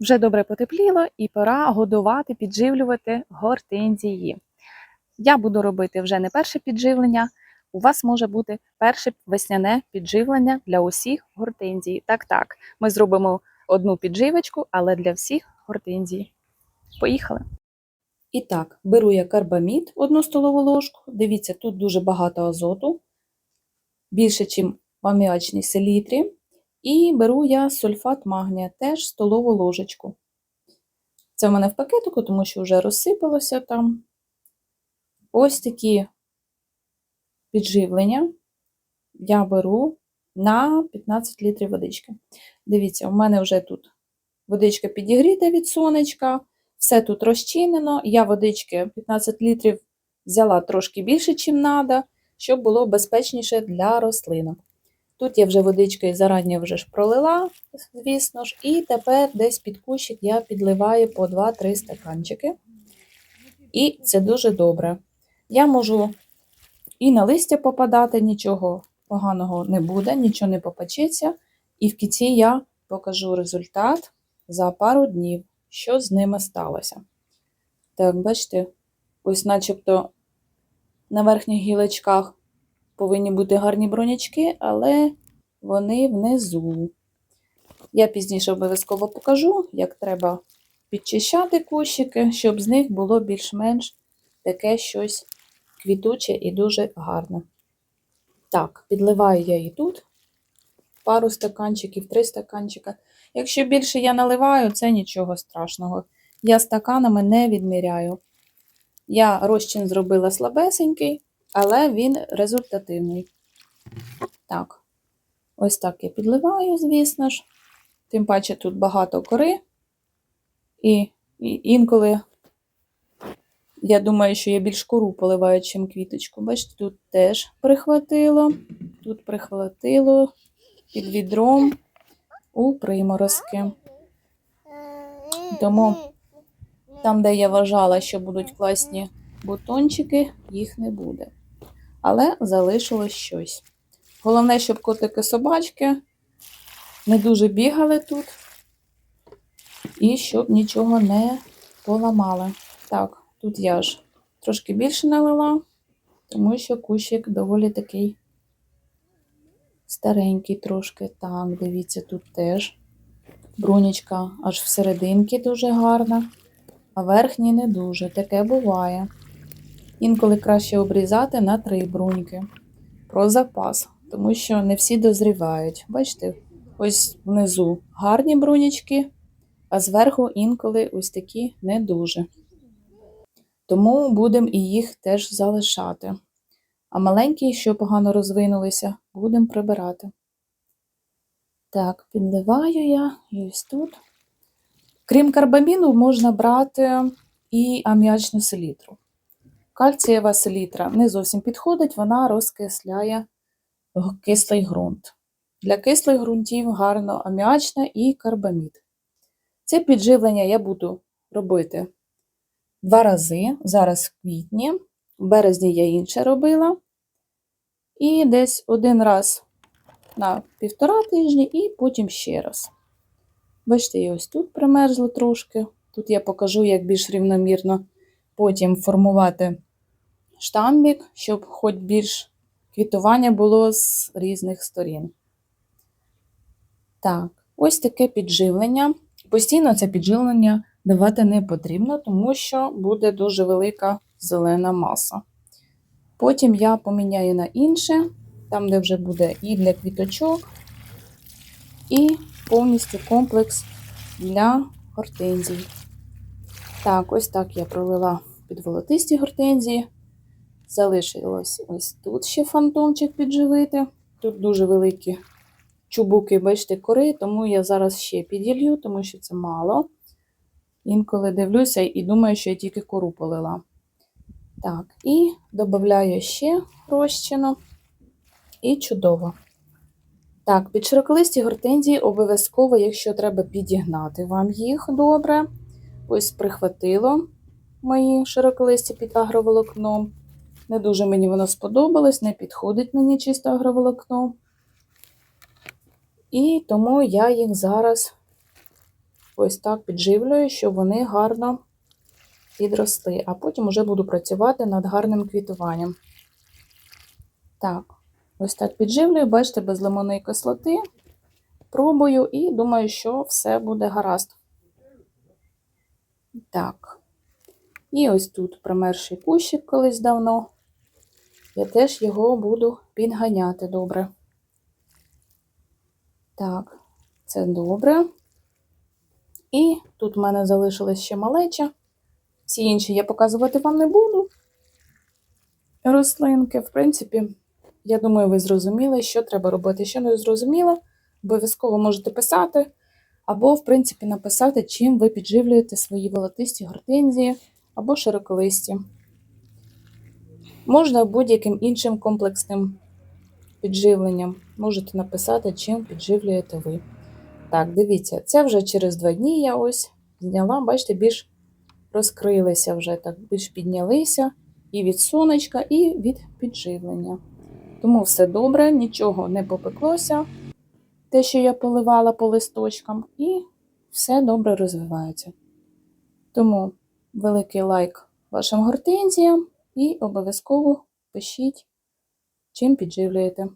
Вже добре потепліло і пора годувати, підживлювати гортензії. Я буду робити вже не перше підживлення. У вас може бути перше весняне підживлення для усіх гортензій. Так, так, ми зробимо одну підживочку, але для всіх гортензій. Поїхали. І так, беру я карбамід, одну столову ложку. Дивіться, тут дуже багато азоту, більше, ніж в аміачній селітрі. І беру я сульфат магнія, теж столову ложечку. Це в мене в пакетику, тому що вже розсипалося там. Ось такі підживлення я беру на 15 літрів водички. Дивіться, у мене вже тут водичка підігріта від сонечка, все тут розчинено. Я водички 15 літрів взяла трошки більше, ніж треба, щоб було безпечніше для рослинок. Тут я вже водичкою зарані вже ж пролила, звісно ж, і тепер десь під кущик я підливаю по 2-3 стаканчики. І це дуже добре. Я можу і на листя попадати, нічого поганого не буде, нічого не попечеться. І в кінці я покажу результат за пару днів, що з ними сталося. Так, бачите, ось начебто на верхніх гілочках повинні бути гарні бронячки, але вони внизу. Я пізніше обов'язково покажу, як треба підчищати кущики, щоб з них було більш-менш таке щось квітуче і дуже гарне. Так, підливаю я і тут пару стаканчиків, три стаканчика. Якщо більше я наливаю, це нічого страшного. Я стаканами не відміряю. Я розчин зробила слабесенький, але він результативний. Так, ось так я підливаю, звісно ж. Тим паче тут багато кори. І, і інколи я думаю, що я більш кору поливаю, чим квіточку. Бачите, тут теж прихватило, тут прихватило під відром у приморозки. Тому там, де я вважала, що будуть класні бутончики, їх не буде. Але залишилось щось. Головне, щоб котики-собачки не дуже бігали тут і щоб нічого не поламали. Так, тут я ж трошки більше налила, тому що кущик доволі такий старенький трошки. Так, дивіться, тут теж брунічка аж всерединки дуже гарна, а верхні не дуже. Таке буває. Інколи краще обрізати на три бруньки. Про запас, тому що не всі дозрівають. Бачите, ось внизу гарні брунічки, а зверху інколи ось такі не дуже. Тому будемо і їх теж залишати. А маленькі, що погано розвинулися, будемо прибирати. Так, підливаю я і ось тут. Крім карбаміну, можна брати і аміачну селітру. Кальцієва селітра не зовсім підходить, вона розкисляє кислий ґрунт. Для кислих ґрунтів гарно аміачна і карбамід. Це підживлення я буду робити два рази. Зараз в квітні, в березні я інше робила. І десь один раз на півтора тижні, і потім ще раз. Бачите, я ось тут примерзло трошки. Тут я покажу, як більш рівномірно потім формувати штамбік, щоб хоч більш квітування було з різних сторін. Так, ось таке підживлення. Постійно це підживлення давати не потрібно, тому що буде дуже велика зелена маса. Потім я поміняю на інше, там, де вже буде і для квіточок, і повністю комплекс для гортензій. Так, ось так я пролила під волотисті гортензії. Залишилось ось тут ще фантомчик підживити. Тут дуже великі чубуки, бачите, кори, тому я зараз ще піділью, тому що це мало. Інколи дивлюся і думаю, що я тільки кору полила. Так, і додаю ще розчину. І чудово. Так, під широколисті гортензії обов'язково, якщо треба підігнати вам їх добре. Ось прихватило мої широколисті під агроволокном. Не дуже мені воно сподобалось, не підходить мені чисто агроволокно. І тому я їх зараз ось так підживлюю, щоб вони гарно підросли. А потім вже буду працювати над гарним квітуванням. Так, ось так підживлюю, бачите, без лимонної кислоти. Пробую і думаю, що все буде гаразд. Так. І ось тут примерший кущик колись давно. Я теж його буду підганяти добре. Так, це добре. І тут в мене залишилась ще малеча. Всі інші я показувати вам не буду. Рослинки, в принципі, я думаю, ви зрозуміли, що треба робити. Що не зрозуміло, обов'язково можете писати. Або, в принципі, написати, чим ви підживлюєте свої волотисті гортензії або широколисті. Можна будь-яким іншим комплексним підживленням. Можете написати, чим підживлюєте ви. Так, дивіться, це вже через два дні я ось зняла, бачите, більш розкрилися вже, так, більш піднялися і від сонечка, і від підживлення. Тому все добре, нічого не попеклося, те, що я поливала по листочкам, і все добре розвивається. Тому великий лайк вашим гортензіям і обов'язково пишіть, чим підживлюєте.